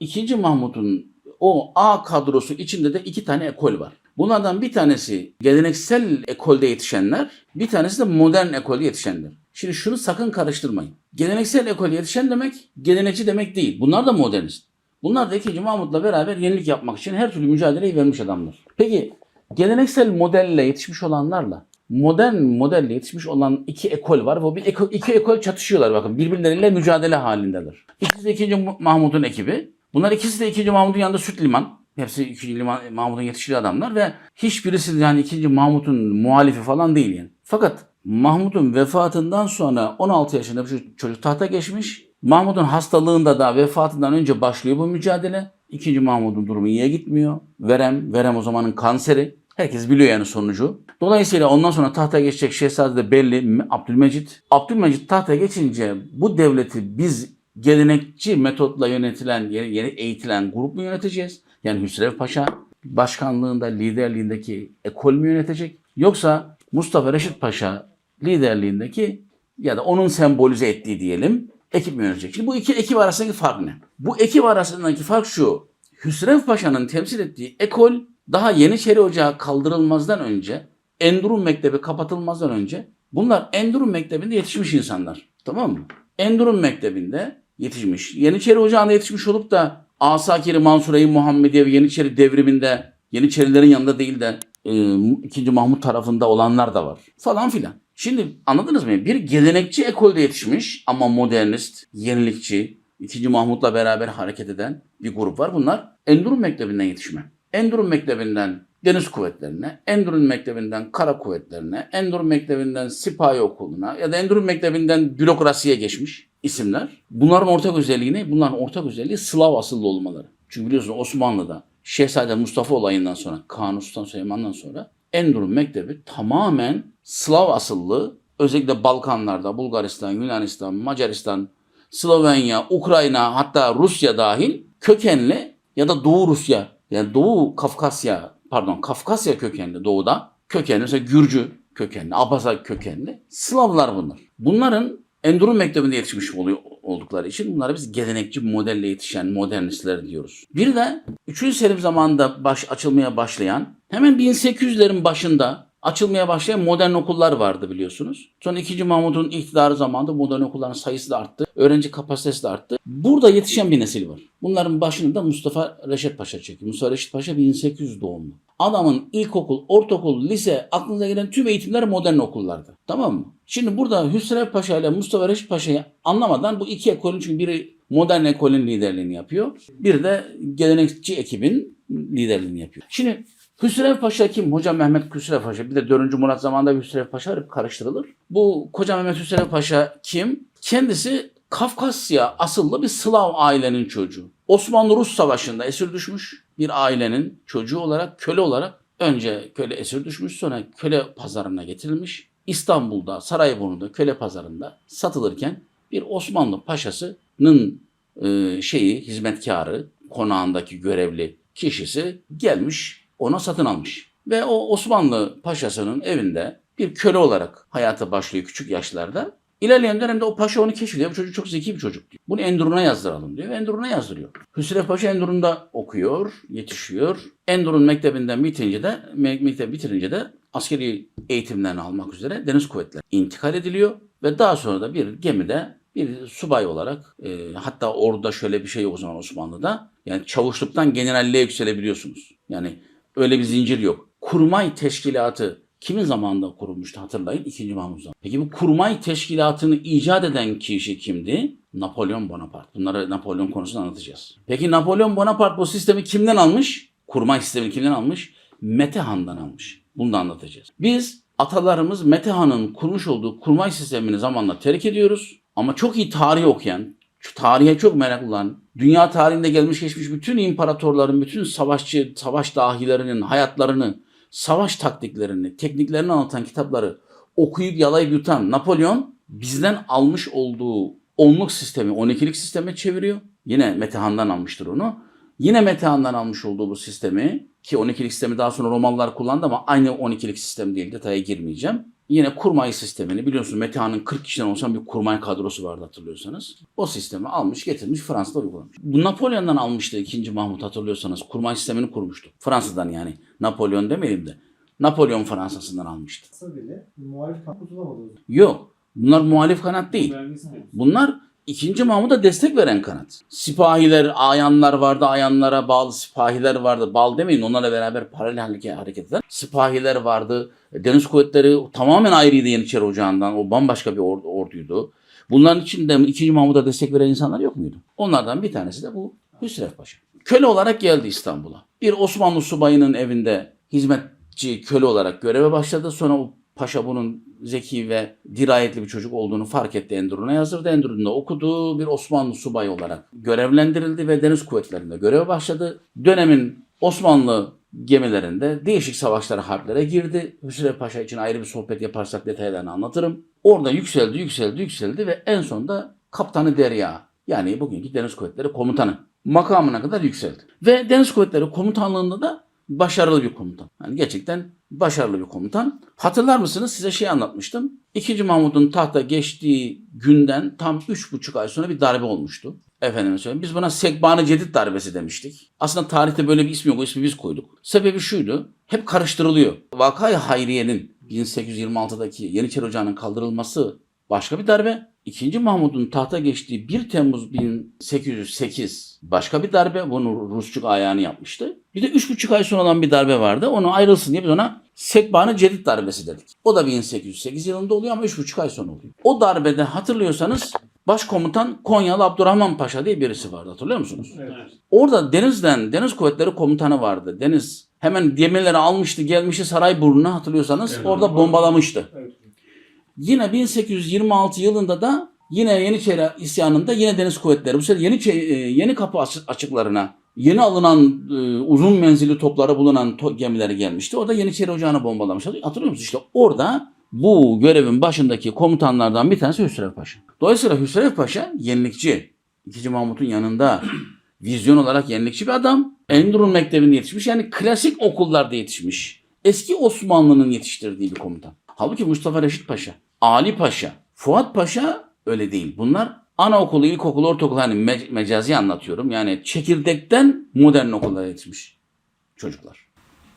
İkinci Mahmut'un o A kadrosu içinde de iki tane ekol var. Bunlardan bir tanesi geleneksel ekolde yetişenler, bir tanesi de modern ekolde yetişenler. Şimdi şunu sakın karıştırmayın. Geleneksel ekolde yetişen demek, gelenekçi demek değil. Bunlar da modernist. Bunlar da 2. Mahmut'la beraber yenilik yapmak için her türlü mücadeleyi vermiş adamlar. Peki geleneksel modelle yetişmiş olanlarla modern modelle yetişmiş olan iki ekol var. Bu bir eko, iki ekol çatışıyorlar bakın. Birbirleriyle mücadele halindeler. İkisi de 2. Mahmut'un ekibi. Bunlar ikisi de 2. Mahmut'un yanında süt liman. Hepsi 2. Liman, Mahmut'un yetiştiği adamlar ve hiçbirisi yani 2. Mahmut'un muhalifi falan değil yani. Fakat Mahmut'un vefatından sonra 16 yaşında bir çocuk tahta geçmiş. Mahmut'un hastalığında da vefatından önce başlıyor bu mücadele. İkinci Mahmut'un durumu iyiye gitmiyor. Verem, Verem o zamanın kanseri. Herkes biliyor yani sonucu. Dolayısıyla ondan sonra tahta geçecek şehzade de belli Abdülmecit. Abdülmecit tahta geçince bu devleti biz gelenekçi metotla yönetilen, yeni, yeni eğitilen grup mu yöneteceğiz? Yani Hüsrev Paşa başkanlığında, liderliğindeki ekol mü yönetecek? Yoksa Mustafa Reşit Paşa liderliğindeki ya da onun sembolize ettiği diyelim ekip mi yönetecek? Şimdi bu iki ekip arasındaki fark ne? Bu ekip arasındaki fark şu. Hüsrev Paşa'nın temsil ettiği ekol daha Yeniçeri Ocağı kaldırılmazdan önce, Endurun Mektebi kapatılmazdan önce bunlar Endurun Mektebi'nde yetişmiş insanlar. Tamam mı? Endurun Mektebi'nde yetişmiş. Yeniçeri Ocağı'nda yetişmiş olup da Asakiri Mansureyi Muhammediye ve Yeniçeri devriminde Yeniçerilerin yanında değil de e, 2. Mahmut tarafında olanlar da var. Falan filan. Şimdi anladınız mı? Bir gelenekçi ekolde yetişmiş ama modernist, yenilikçi, 2. Mahmut'la beraber hareket eden bir grup var. Bunlar Endurun Mektebi'nden yetişme. Endurun Mektebi'nden Deniz Kuvvetlerine, Endurun Mektebi'nden Kara Kuvvetlerine, Endurun Mektebi'nden Sipahi Okulu'na ya da Endurun Mektebi'nden bürokrasiye geçmiş isimler. Bunların ortak özelliği ne? Bunların ortak özelliği Slav asıllı olmaları. Çünkü biliyorsunuz Osmanlı'da Şehzade Mustafa olayından sonra, Kanuni Sultan Süleyman'dan sonra Endurun Mektebi tamamen Slav asıllı, özellikle Balkanlarda, Bulgaristan, Yunanistan, Macaristan, Slovenya, Ukrayna hatta Rusya dahil kökenli ya da Doğu Rusya yani Doğu Kafkasya pardon Kafkasya kökenli doğuda kökenli mesela Gürcü kökenli, Abaza kökenli Slavlar bunlar. Bunların Endurun Mektebi'nde yetişmiş oluyor, oldukları için bunlara biz gelenekçi modelle yetişen modernistler diyoruz. Bir de 3. Selim zamanında baş, açılmaya başlayan hemen 1800'lerin başında açılmaya başlayan modern okullar vardı biliyorsunuz. Sonra 2. Mahmut'un iktidarı zamanında modern okulların sayısı da arttı. Öğrenci kapasitesi de arttı. Burada yetişen bir nesil var. Bunların başını da Mustafa Reşit Paşa çekiyor. Mustafa Reşit Paşa 1800 doğumlu. Adamın ilkokul, ortaokul, lise aklınıza gelen tüm eğitimler modern okullarda. Tamam mı? Şimdi burada Hüsrev Paşa ile Mustafa Reşit Paşa'yı anlamadan bu iki ekolün çünkü biri modern ekolün liderliğini yapıyor. Bir de gelenekçi ekibin liderliğini yapıyor. Şimdi Hüsrev Paşa kim? Hoca Mehmet Hüsrev Paşa. Bir de 4. Murat zamanında bir Hüsrev Paşa hep karıştırılır. Bu Koca Mehmet Hüsrev Paşa kim? Kendisi Kafkasya asıllı bir Slav ailenin çocuğu. Osmanlı-Rus Savaşı'nda esir düşmüş bir ailenin çocuğu olarak, köle olarak önce köle esir düşmüş sonra köle pazarına getirilmiş. İstanbul'da, Sarayburnu'da köle pazarında satılırken bir Osmanlı paşasının e, şeyi, hizmetkarı, konağındaki görevli kişisi gelmiş ona satın almış. Ve o Osmanlı paşasının evinde bir köle olarak hayata başlıyor küçük yaşlarda. İlerleyen dönemde o paşa onu keşfediyor. Bu çocuk çok zeki bir çocuk diyor. Bunu Endurun'a yazdıralım diyor. Endurun'a yazdırıyor. Hüsrev Paşa Endurun'da okuyor, yetişiyor. Endurun mektebinden bitince de, mektep bitirince de askeri eğitimlerini almak üzere Deniz Kuvvetleri intikal ediliyor. Ve daha sonra da bir gemide bir subay olarak e, hatta orada şöyle bir şey yok o zaman Osmanlı'da. Yani çavuşluktan generalliğe yükselebiliyorsunuz. Yani öyle bir zincir yok. Kurmay teşkilatı kimin zamanında kurulmuştu hatırlayın 2. Mahmut zamanı. Peki bu kurmay teşkilatını icat eden kişi kimdi? Napolyon Bonaparte. Bunları Napolyon konusunda anlatacağız. Peki Napolyon Bonaparte bu sistemi kimden almış? Kurmay sistemini kimden almış? Metehan'dan almış. Bunu da anlatacağız. Biz atalarımız Metehan'ın kurmuş olduğu kurmay sistemini zamanla terk ediyoruz. Ama çok iyi tarih okuyan, şu tarihe çok meraklı olan, dünya tarihinde gelmiş geçmiş bütün imparatorların, bütün savaşçı, savaş dahilerinin hayatlarını, savaş taktiklerini, tekniklerini anlatan kitapları okuyup yalayıp yutan Napolyon bizden almış olduğu onluk sistemi, 12'lik sisteme çeviriyor. Yine Metehan'dan almıştır onu. Yine Metehan'dan almış olduğu bu sistemi Ki 12'lik sistemi daha sonra Romalılar kullandı ama aynı 12'lik sistem değil. Detaya girmeyeceğim. Yine kurmay sistemini biliyorsunuz Metehan'ın 40 kişiden oluşan bir kurmay kadrosu vardı hatırlıyorsanız. O sistemi almış getirmiş Fransa'da uygulamış. Bu Napolyon'dan almıştı 2. Mahmut hatırlıyorsanız. Kurmay sistemini kurmuştu. Fransa'dan yani. Napolyon demeyelim de. Napolyon Fransa'sından almıştı. Bile muhalif bulamadı. Yok. Bunlar muhalif kanat değil. Bunlar 2. Mahmud'a destek veren kanat. Sipahiler, ayanlar vardı, ayanlara bağlı sipahiler vardı. Bağlı demeyin onlarla beraber paralel hareket eden sipahiler vardı. Deniz kuvvetleri tamamen ayrıydı Yeniçeri Ocağı'ndan. O bambaşka bir or- orduydu. Bunların içinde 2. Mahmud'a destek veren insanlar yok muydu? Onlardan bir tanesi de bu Hüsrev Paşa. Köle olarak geldi İstanbul'a. Bir Osmanlı subayının evinde hizmetçi köle olarak göreve başladı. Sonra o paşa bunun zeki ve dirayetli bir çocuk olduğunu fark etti Endurun'a yazdırdı. Endurun'da okudu. Bir Osmanlı subayı olarak görevlendirildi ve deniz kuvvetlerinde göreve başladı. Dönemin Osmanlı gemilerinde değişik savaşlara, harplere girdi. Hüsrev Paşa için ayrı bir sohbet yaparsak detaylarını anlatırım. Orada yükseldi, yükseldi, yükseldi ve en sonunda Kaptanı Derya yani bugünkü Deniz Kuvvetleri Komutanı makamına kadar yükseldi. Ve Deniz Kuvvetleri Komutanlığında da başarılı bir komutan. Yani gerçekten başarılı bir komutan. Hatırlar mısınız size şey anlatmıştım. 2. Mahmut'un tahta geçtiği günden tam 3,5 ay sonra bir darbe olmuştu. Efendim söyleyeyim. Biz buna Sekban-ı Cedid darbesi demiştik. Aslında tarihte böyle bir ismi yok. O ismi biz koyduk. Sebebi şuydu. Hep karıştırılıyor. Vakay Hayriye'nin 1826'daki Yeniçeri Ocağı'nın kaldırılması başka bir darbe. İkinci Mahmud'un tahta geçtiği 1 Temmuz 1808 başka bir darbe. Bunu Rusçuk ayağını yapmıştı. Bir de 3,5 ay sonra olan bir darbe vardı. Onu ayrılsın diye biz ona Sekban-ı Cedid darbesi dedik. O da 1808 yılında oluyor ama 3,5 ay sonra oluyor. O darbede hatırlıyorsanız Başkomutan Konyalı Abdurrahman Paşa diye birisi vardı hatırlıyor musunuz? Evet. Orada denizden Deniz Kuvvetleri Komutanı vardı. Deniz hemen gemileri almıştı gelmişti Sarayburnu'na hatırlıyorsanız Evet. orada bombalamıştı. Evet. Yine 1826 yılında da yine Yeniçeri isyanında yine Deniz Kuvvetleri bu sefer Yeni, yeni kapı açı- açıklarına yeni alınan e, uzun menzilli toplara bulunan to- gemileri gelmişti. Orada Yeniçeri Ocağı'nı bombalamışlar. Hatırlıyor musunuz? İşte orada bu görevin başındaki komutanlardan bir tanesi Hüsrev Paşa. Dolayısıyla Hüsrev Paşa yenilikçi. İkinci Mahmut'un yanında vizyon olarak yenilikçi bir adam. Endurun Mektebi'nde yetişmiş. Yani klasik okullarda yetişmiş. Eski Osmanlı'nın yetiştirdiği bir komutan. Halbuki Mustafa Reşit Paşa, Ali Paşa, Fuat Paşa öyle değil. Bunlar anaokulu, ilkokul, ortaokul hani me- mecazi anlatıyorum. Yani çekirdekten modern okullara yetişmiş çocuklar.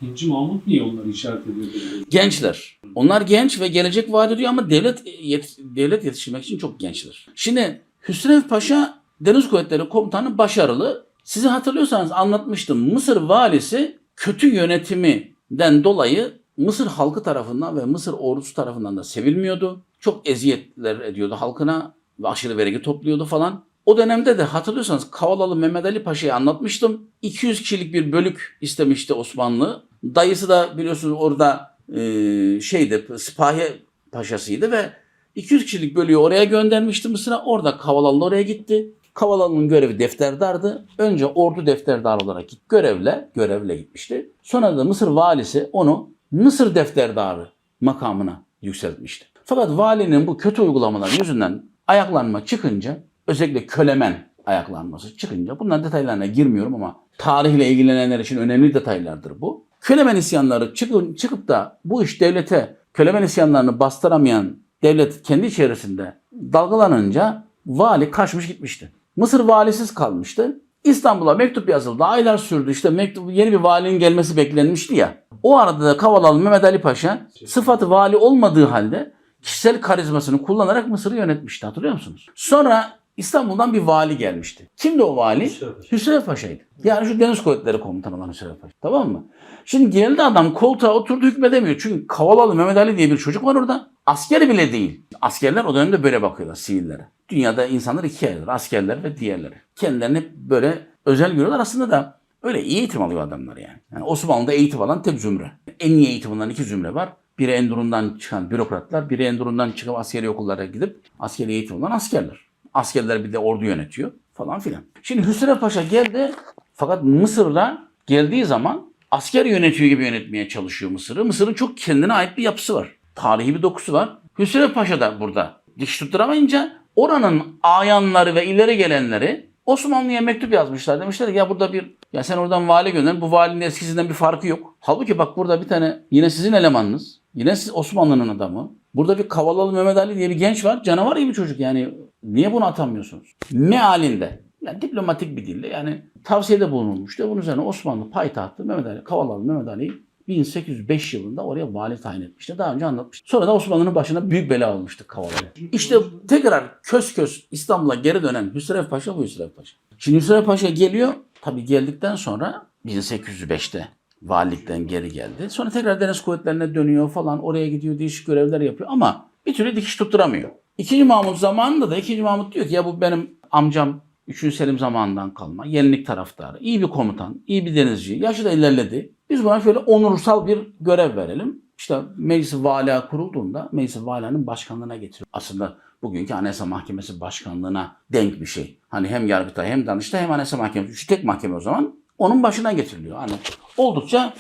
İkinci Mahmut niye onları işaret ediyor? Gençler. Onlar genç ve gelecek vaat ediyor ama devlet yet- devlet yetiştirmek için çok gençler. Şimdi Hüsrev Paşa Deniz Kuvvetleri Komutanı başarılı. Sizi hatırlıyorsanız anlatmıştım. Mısır valisi kötü yönetiminden dolayı Mısır halkı tarafından ve Mısır ordusu tarafından da sevilmiyordu. Çok eziyetler ediyordu halkına ve aşırı vergi topluyordu falan. O dönemde de hatırlıyorsanız Kavalalı Mehmet Ali Paşa'yı anlatmıştım. 200 kişilik bir bölük istemişti Osmanlı. Dayısı da biliyorsunuz orada e, şeydi Sipahi Paşasıydı ve 200 kişilik bölüğü oraya göndermişti Mısır'a. Orada Kavalalı oraya gitti. Kavalalı'nın görevi defterdardı. Önce ordu defterdar olarak görevle, görevle gitmişti. Sonra da Mısır valisi onu Mısır defterdarı makamına yükseltmişti. Fakat valinin bu kötü uygulamalar yüzünden ayaklanma çıkınca özellikle kölemen ayaklanması çıkınca bunların detaylarına girmiyorum ama tarihle ilgilenenler için önemli detaylardır bu. Kölemen isyanları çıkın, çıkıp da bu iş devlete kölemen isyanlarını bastıramayan devlet kendi içerisinde dalgalanınca vali kaçmış gitmişti. Mısır valisiz kalmıştı. İstanbul'a mektup yazıldı. Aylar sürdü. İşte mektup yeni bir valinin gelmesi beklenmişti ya. O arada da Kavalalı Mehmet Ali Paşa sıfatı vali olmadığı halde kişisel karizmasını kullanarak Mısır'ı yönetmişti. Hatırlıyor musunuz? Sonra İstanbul'dan bir vali gelmişti. Kimdi o vali? Hüsrev Paşa. Hüsrev Paşa'ydı. Yani şu Deniz Kuvvetleri Komutanı olan Hüsrev Paşa. Tamam mı? Şimdi geldi adam koltuğa oturdu hükmedemiyor. Çünkü Kavalalı Mehmet Ali diye bir çocuk var orada. Asker bile değil. Askerler o dönemde böyle bakıyorlar sivillere. Dünyada insanlar ikiye ayrılır. Askerler ve diğerleri. Kendilerini böyle özel görüyorlar. Aslında da öyle iyi eğitim alıyor adamlar yani. yani Osmanlı'da eğitim alan tek zümre. En iyi eğitim alan iki zümre var. Biri Endurun'dan çıkan bürokratlar, biri Endurun'dan çıkıp askeri okullara gidip askeri eğitim alan askerler. Askerler bir de ordu yönetiyor falan filan. Şimdi Hüsrev Paşa geldi fakat Mısır'la geldiği zaman asker yönetiyor gibi yönetmeye çalışıyor Mısır'ı. Mısır'ın çok kendine ait bir yapısı var. Tarihi bir dokusu var. Hüsrev Paşa da burada diş tutturamayınca oranın ayanları ve ileri gelenleri Osmanlı'ya mektup yazmışlar. Demişler ki ya burada bir ya sen oradan vali gönder. Bu valinin eskisinden bir farkı yok. Halbuki bak burada bir tane yine sizin elemanınız. Yine siz Osmanlı'nın adamı. Burada bir Kavalalı Mehmet Ali diye bir genç var. Canavar gibi çocuk yani. Niye bunu atamıyorsunuz? Mealinde. Yani diplomatik bir dille yani tavsiyede bulunulmuştu. Bunun üzerine Osmanlı payitahtı Mehmet Ali, Kavalalı Mehmet Ali'yi 1805 yılında oraya vali tayin etmişti. Daha önce anlatmıştım. Sonra da Osmanlı'nın başına büyük bela olmuştu Kavalalı. İşte tekrar kös kös İstanbul'a geri dönen Hüsrev Paşa bu Hüsrev Paşa. Şimdi Hüsrev Paşa geliyor. Tabii geldikten sonra 1805'te valilikten geri geldi. Sonra tekrar deniz kuvvetlerine dönüyor falan. Oraya gidiyor değişik görevler yapıyor ama bir türlü dikiş tutturamıyor. İkinci Mahmut zamanında da ikinci Mahmut diyor ki ya bu benim amcam 3. Selim zamanından kalma. Yenilik taraftarı. iyi bir komutan, iyi bir denizci. Yaşı da ilerledi. Biz buna şöyle onursal bir görev verelim. İşte Meclis-i Vala kurulduğunda Meclis-i Vala'nın başkanlığına getiriyor. Aslında bugünkü Anayasa Mahkemesi başkanlığına denk bir şey. Hani hem Yargıtay hem Danıştay hem Anayasa Mahkemesi. Şu tek mahkeme o zaman. Onun başına getiriliyor. Hani oldukça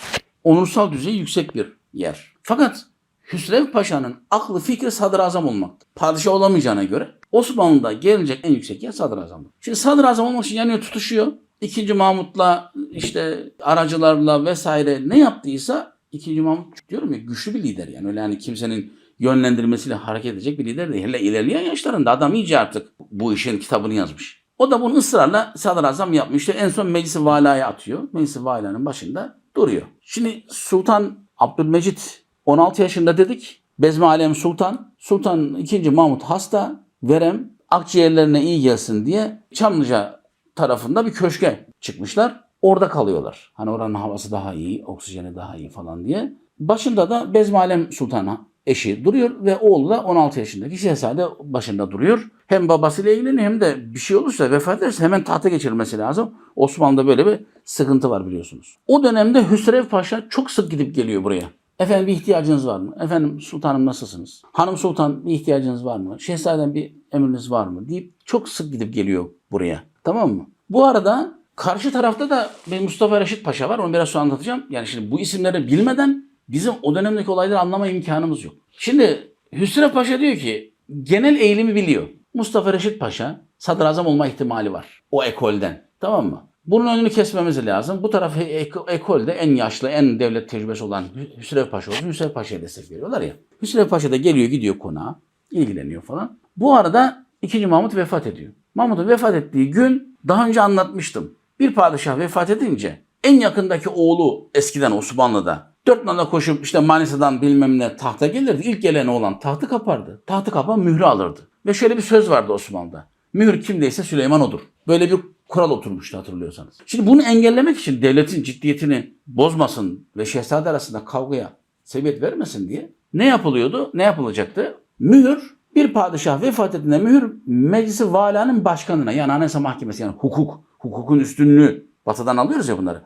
onursal düzeyi yüksek bir yer. Fakat Hüsrev Paşa'nın aklı fikri sadrazam olmak. Padişah olamayacağına göre Osmanlı'da gelecek en yüksek yer sadrazam. Şimdi sadrazam olmak için yanıyor tutuşuyor. İkinci Mahmut'la işte aracılarla vesaire ne yaptıysa ikinci Mahmut diyorum ya güçlü bir lider yani öyle hani kimsenin yönlendirmesiyle hareket edecek bir lider değil. Hele ilerleyen yaşlarında adam iyice artık bu işin kitabını yazmış. O da bunu ısrarla sadrazam yapmış. İşte en son meclisi valaya atıyor. Meclisi valanın başında duruyor. Şimdi Sultan Abdülmecit 16 yaşında dedik. Bezmi Alem Sultan. Sultan 2. Mahmut hasta. Verem akciğerlerine iyi gelsin diye Çamlıca tarafında bir köşke çıkmışlar. Orada kalıyorlar. Hani oranın havası daha iyi, oksijeni daha iyi falan diye. Başında da Bezmi Alem Sultan eşi duruyor ve oğlu da 16 yaşındaki şehzade başında duruyor. Hem babasıyla ilgileniyor hem de bir şey olursa vefat ederse hemen tahta geçirilmesi lazım. Osmanlı'da böyle bir sıkıntı var biliyorsunuz. O dönemde Hüsrev Paşa çok sık gidip geliyor buraya. Efendim bir ihtiyacınız var mı? Efendim sultanım nasılsınız? Hanım sultan bir ihtiyacınız var mı? Şehzadem bir emriniz var mı? deyip çok sık gidip geliyor buraya. Tamam mı? Bu arada karşı tarafta da bir Mustafa Reşit Paşa var. Onu biraz sonra anlatacağım. Yani şimdi bu isimleri bilmeden bizim o dönemdeki olayları anlama imkanımız yok. Şimdi Hüsrev Paşa diyor ki genel eğilimi biliyor. Mustafa Reşit Paşa sadrazam olma ihtimali var. O ekolden. Tamam mı? Bunun önünü kesmemiz lazım. Bu taraf ek- ekolde en yaşlı, en devlet tecrübesi olan Hü- Hüsrev Paşa olsun. Hüsrev Paşa'ya destek veriyorlar ya. Hüsrev Paşa da geliyor gidiyor konağa. ilgileniyor falan. Bu arada 2. Mahmut vefat ediyor. Mahmut'un vefat ettiği gün daha önce anlatmıştım. Bir padişah vefat edince en yakındaki oğlu eskiden Osmanlı'da dört nala koşup işte Manisa'dan bilmem ne tahta gelirdi. İlk gelen oğlan tahtı kapardı. Tahtı kapan mührü alırdı. Ve şöyle bir söz vardı Osmanlı'da. Mühür kimdeyse Süleyman odur. Böyle bir kural oturmuştu hatırlıyorsanız. Şimdi bunu engellemek için devletin ciddiyetini bozmasın ve şehzade arasında kavgaya sebebiyet vermesin diye ne yapılıyordu? Ne yapılacaktı? Mühür bir padişah vefat ettiğinde mühür meclisi valanın başkanına yani anayasa mahkemesi yani hukuk, hukukun üstünlüğü batıdan alıyoruz ya bunları.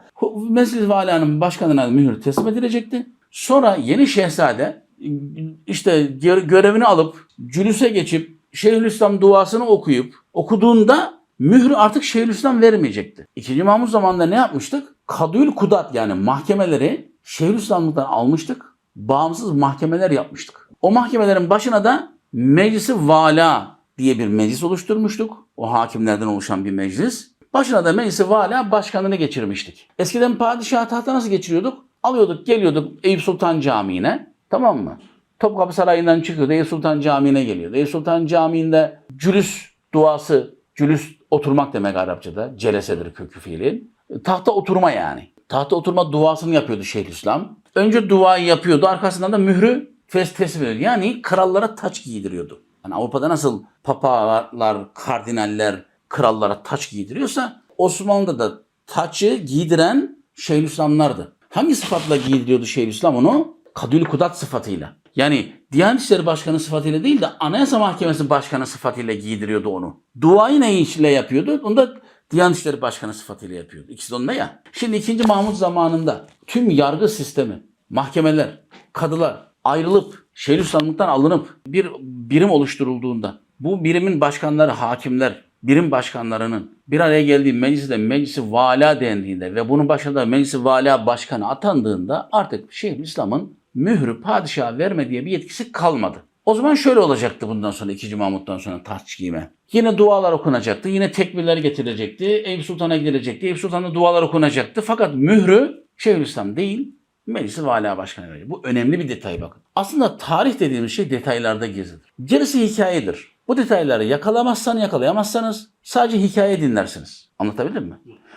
Meclis valanın başkanına mühür teslim edilecekti. Sonra yeni şehzade işte gö- görevini alıp cülüse geçip Şeyhülislam duasını okuyup okuduğunda mührü artık Şeyhülislam vermeyecekti. İkinci Mahmut zamanında ne yapmıştık? Kadül Kudat yani mahkemeleri Şeyhülislamlıktan almıştık. Bağımsız mahkemeler yapmıştık. O mahkemelerin başına da Meclisi Vala diye bir meclis oluşturmuştuk. O hakimlerden oluşan bir meclis. Başına da meclisi vala başkanını geçirmiştik. Eskiden padişah tahta nasıl geçiriyorduk? Alıyorduk geliyorduk Eyüp Sultan Camii'ne tamam mı? Topkapı Sarayı'ndan çıkıyordu Eyüp Sultan Camii'ne geliyordu. Eyüp Sultan Camii'nde cülüs duası, cülüs oturmak demek Arapçada. Celesedir kökü fiilin. Tahta oturma yani. Tahta oturma duasını yapıyordu Şeyhülislam. Önce duayı yapıyordu arkasından da mührü fes teslim ediyordu. Yani krallara taç giydiriyordu. Yani Avrupa'da nasıl papalar, kardinaller krallara taç giydiriyorsa Osmanlı'da da taçı giydiren Şeyhülislamlardı. Hangi sıfatla giydiriyordu Şeyhülislam onu? Kadül Kudat sıfatıyla. Yani Diyanet İşleri Başkanı sıfatıyla değil de Anayasa Mahkemesi Başkanı sıfatıyla giydiriyordu onu. Duayı ne işle yapıyordu? Onu da Diyanet İşleri Başkanı sıfatıyla yapıyordu. İkisi de onda ya. Şimdi 2. Mahmut zamanında tüm yargı sistemi, mahkemeler, kadılar ayrılıp Şeyhülislamlıktan alınıp bir birim oluşturulduğunda bu birimin başkanları, hakimler, birim başkanlarının bir araya geldiği mecliste meclisi vala dendiğinde ve bunun başında da meclisi vala başkanı atandığında artık Şeyhülislam'ın mührü padişaha verme diye bir yetkisi kalmadı. O zaman şöyle olacaktı bundan sonra 2. Mahmut'tan sonra taht giyme. Yine dualar okunacaktı. Yine tekbirler getirilecekti. Eyüp Sultan'a gidilecekti. Eyüp Sultan'da dualar okunacaktı. Fakat mührü Şeyhülislam değil Meclisi Vala Başkanı verecek. Bu önemli bir detay bakın. Aslında tarih dediğimiz şey detaylarda gizlidir. Gerisi hikayedir. Bu detayları yakalamazsan yakalayamazsanız sadece hikaye dinlersiniz. Anlatabildim mi?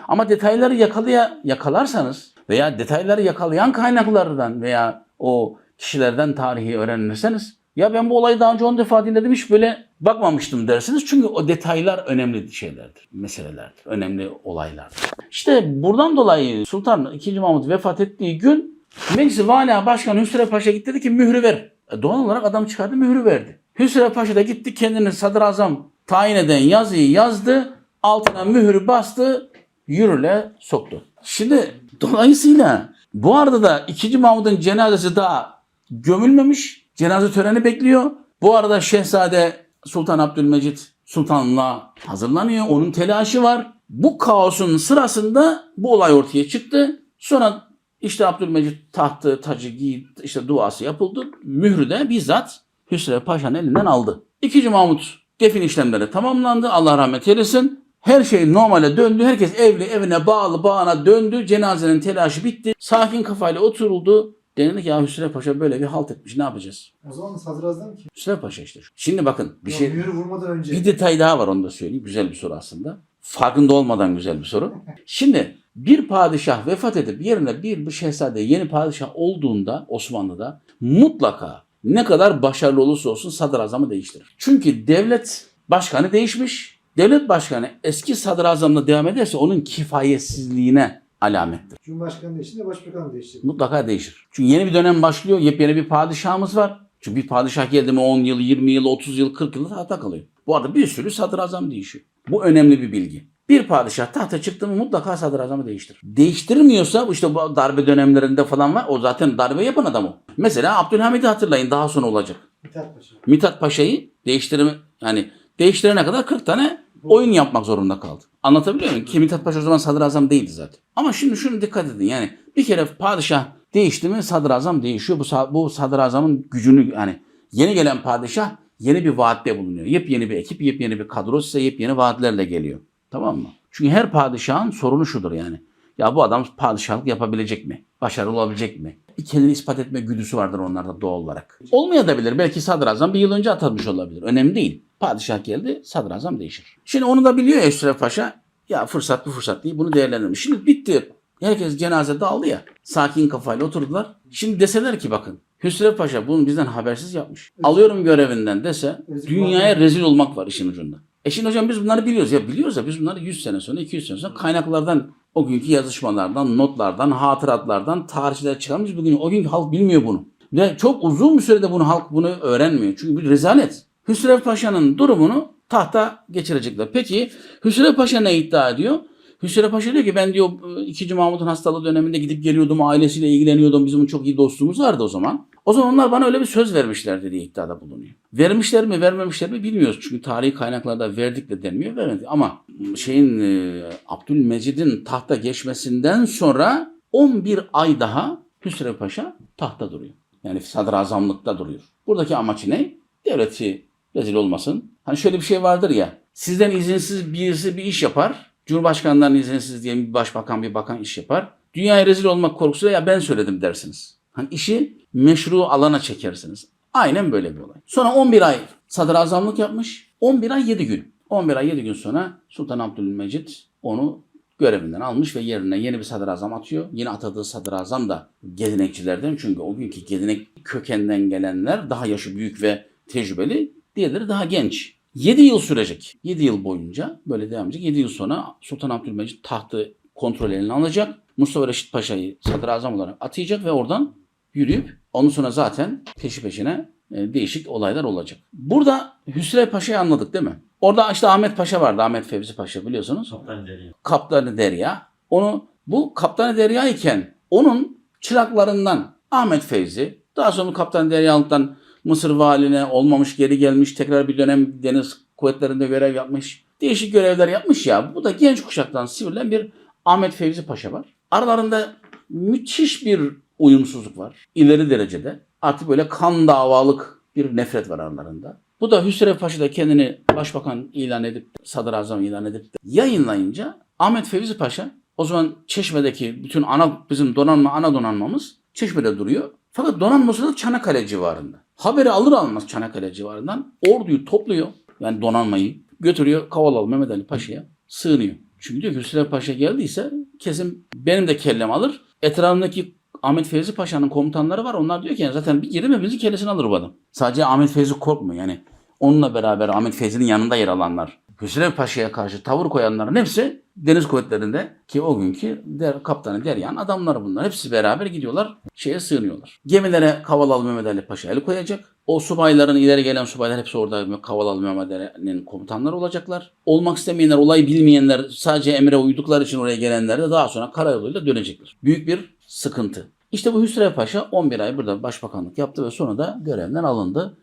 Ama detayları yakalaya, yakalarsanız veya detayları yakalayan kaynaklardan veya o kişilerden tarihi öğrenirseniz ya ben bu olayı daha önce 10 defa dinledim hiç böyle bakmamıştım dersiniz. Çünkü o detaylar önemli şeylerdir, meselelerdir, önemli olaylardır. İşte buradan dolayı Sultan II. Mahmut vefat ettiği gün Meclisi Vala Başkanı Hüsrev Paşa gitti dedi ki mührü ver. E doğal olarak adam çıkardı mührü verdi. Hüsrev Paşa da gitti kendini sadrazam tayin eden yazıyı yazdı. Altına mührü bastı. Yürüle soktu. Şimdi dolayısıyla bu arada da 2. Mahmut'un cenazesi daha gömülmemiş. Cenaze töreni bekliyor. Bu arada Şehzade Sultan Abdülmecit Sultan'la hazırlanıyor. Onun telaşı var. Bu kaosun sırasında bu olay ortaya çıktı. Sonra işte Abdülmecit tahtı, tacı giydi, işte duası yapıldı. Mührü de bizzat Hüsrev Paşa'nın elinden aldı. İkinci Mahmut defin işlemleri tamamlandı. Allah rahmet eylesin. Her şey normale döndü. Herkes evli evine bağlı bağına döndü. Cenazenin telaşı bitti. Sakin kafayla oturuldu. Denildi ki ya Hüsrev Paşa böyle bir halt etmiş ne yapacağız? O zaman sadrazam ki. Hüsrev Paşa işte. şu. Şimdi bakın bir Yok, şey vurmadan önce. bir detay daha var onu da söyleyeyim. Güzel bir soru aslında. Farkında olmadan güzel bir soru. Şimdi bir padişah vefat edip yerine bir, bir şehzade yeni padişah olduğunda Osmanlı'da mutlaka ne kadar başarılı olursa olsun sadrazamı değiştirir. Çünkü devlet başkanı değişmiş. Devlet başkanı eski sadrazamla devam ederse onun kifayetsizliğine alamettir. Cumhurbaşkanı değişti de başbakan değişti. Mutlaka değişir. Çünkü yeni bir dönem başlıyor. Yepyeni bir padişahımız var. Çünkü bir padişah geldi mi 10 yıl, 20 yıl, 30 yıl, 40 yıl tahta kalıyor. Bu arada bir sürü sadrazam değişiyor. Bu önemli bir bilgi. Bir padişah tahta çıktı mı mutlaka sadrazamı değiştirir. Değiştirmiyorsa işte bu darbe dönemlerinde falan var. O zaten darbe yapan adam o. Mesela Abdülhamid'i hatırlayın daha sonra olacak. Mithat Paşa. Mithat Paşa'yı değiştirme yani değiştirene kadar 40 tane oyun yapmak zorunda kaldı. Anlatabiliyor muyum? Ki Mithat Paşa o zaman sadrazam değildi zaten. Ama şimdi şunu dikkat edin yani bir kere padişah değişti mi sadrazam değişiyor. Bu, bu sadrazamın gücünü yani yeni gelen padişah yeni bir vaatte bulunuyor. Yepyeni bir ekip, yepyeni bir kadro size yepyeni vaatlerle geliyor. Tamam mı? Çünkü her padişahın sorunu şudur yani. Ya bu adam padişahlık yapabilecek mi? Başarılı olabilecek mi? Bir kendini ispat etme güdüsü vardır onlarda doğal olarak. Olmayabilir. Belki sadrazam bir yıl önce atanmış olabilir. Önemli değil. Padişah geldi, sadrazam değişir. Şimdi onu da biliyor Eşref Paşa. Ya fırsat bu fırsat değil. Bunu değerlendirmiş. Şimdi bitti. Herkes cenaze dağıldı ya. Sakin kafayla oturdular. Şimdi deseler ki bakın. Hüsrev Paşa bunu bizden habersiz yapmış. Alıyorum görevinden dese dünyaya rezil olmak var işin ucunda. E şimdi hocam biz bunları biliyoruz. Ya biliyoruz ya biz bunları 100 sene sonra 200 sene sonra kaynaklardan o günkü yazışmalardan, notlardan, hatıratlardan, tarihçiler çıkarmış. Bugün o günkü halk bilmiyor bunu. Ve çok uzun bir sürede bunu halk bunu öğrenmiyor. Çünkü bir rezalet. Hüsrev Paşa'nın durumunu tahta geçirecekler. Peki Hüsrev Paşa ne iddia ediyor? Hüsrev Paşa diyor ki ben diyor 2. Mahmut'un hastalığı döneminde gidip geliyordum, ailesiyle ilgileniyordum. Bizim çok iyi dostluğumuz vardı o zaman. O zaman onlar bana öyle bir söz vermişlerdi diye iddiada bulunuyor. Vermişler mi vermemişler mi bilmiyoruz. Çünkü tarihi kaynaklarda verdik de denmiyor vermedi. Ama şeyin e, Abdülmecid'in tahta geçmesinden sonra 11 ay daha Hüsrev Paşa tahta duruyor. Yani sadrazamlıkta duruyor. Buradaki amacı ne? Devleti rezil olmasın. Hani şöyle bir şey vardır ya. Sizden izinsiz birisi bir iş yapar. Cumhurbaşkanından izinsiz diye bir başbakan bir bakan iş yapar. Dünyaya rezil olmak korkusuyla ya ben söyledim dersiniz. Hani işi meşru alana çekersiniz. Aynen böyle bir olay. Sonra 11 ay sadrazamlık yapmış. 11 ay 7 gün. 11 ay 7 gün sonra Sultan Abdülmecit onu görevinden almış ve yerine yeni bir sadrazam atıyor. Yine atadığı sadrazam da gelenekçilerden çünkü o günkü gelenek kökenden gelenler daha yaşı büyük ve tecrübeli. Diğerleri daha genç. 7 yıl sürecek. 7 yıl boyunca böyle devam edecek. 7 yıl sonra Sultan Abdülmecit tahtı kontrol eline alacak. Mustafa Reşit Paşa'yı sadrazam olarak atayacak ve oradan yürüyüp ondan sonra zaten peşi peşine e, değişik olaylar olacak. Burada Hüsrev Paşa'yı anladık değil mi? Orada işte Ahmet Paşa vardı. Ahmet Fevzi Paşa biliyorsunuz. Kaptan deniyor. Kaptanı Derya. Onu bu Kaptanı Derya iken onun çıraklarından Ahmet Fevzi daha sonra Kaptan Deryalık'tan Mısır valine olmamış geri gelmiş tekrar bir dönem deniz kuvvetlerinde görev yapmış. Değişik görevler yapmış ya. Bu da genç kuşaktan sivrilen bir Ahmet Fevzi Paşa var. Aralarında müthiş bir uyumsuzluk var. İleri derecede. Artık böyle kan davalık bir nefret var aralarında. Bu da Hüsrev Paşa da kendini başbakan ilan edip, sadrazam ilan edip yayınlayınca Ahmet Fevzi Paşa o zaman Çeşme'deki bütün ana bizim donanma ana donanmamız Çeşme'de duruyor. Fakat donanması da Çanakkale civarında. Haberi alır almaz Çanakkale civarından orduyu topluyor. Yani donanmayı götürüyor Kavalalı Mehmet Ali Paşa'ya sığınıyor. Çünkü diyor ki Paşa geldiyse kesin benim de kellem alır. Etrafındaki Ahmet Fevzi Paşa'nın komutanları var. Onlar diyor ki yani zaten bir girdim hepimizi kellesini alır bu adam. Sadece Ahmet Fevzi korkmuyor. Yani onunla beraber Ahmet Fevzi'nin yanında yer alanlar. Hüsrev Paşa'ya karşı tavır koyanların hepsi deniz kuvvetlerinde ki o günkü der, kaptanı Deryan adamları bunlar. Hepsi beraber gidiyorlar şeye sığınıyorlar. Gemilere Kavalalı Mehmet Ali Paşa el koyacak. O subayların ileri gelen subaylar hepsi orada Kavalalı Mehmet Ali'nin komutanları olacaklar. Olmak istemeyenler, olayı bilmeyenler, sadece emre uydukları için oraya gelenler de daha sonra karayoluyla dönecekler. Büyük bir sıkıntı. İşte bu Hüsrev Paşa 11 ay burada başbakanlık yaptı ve sonra da görevden alındı.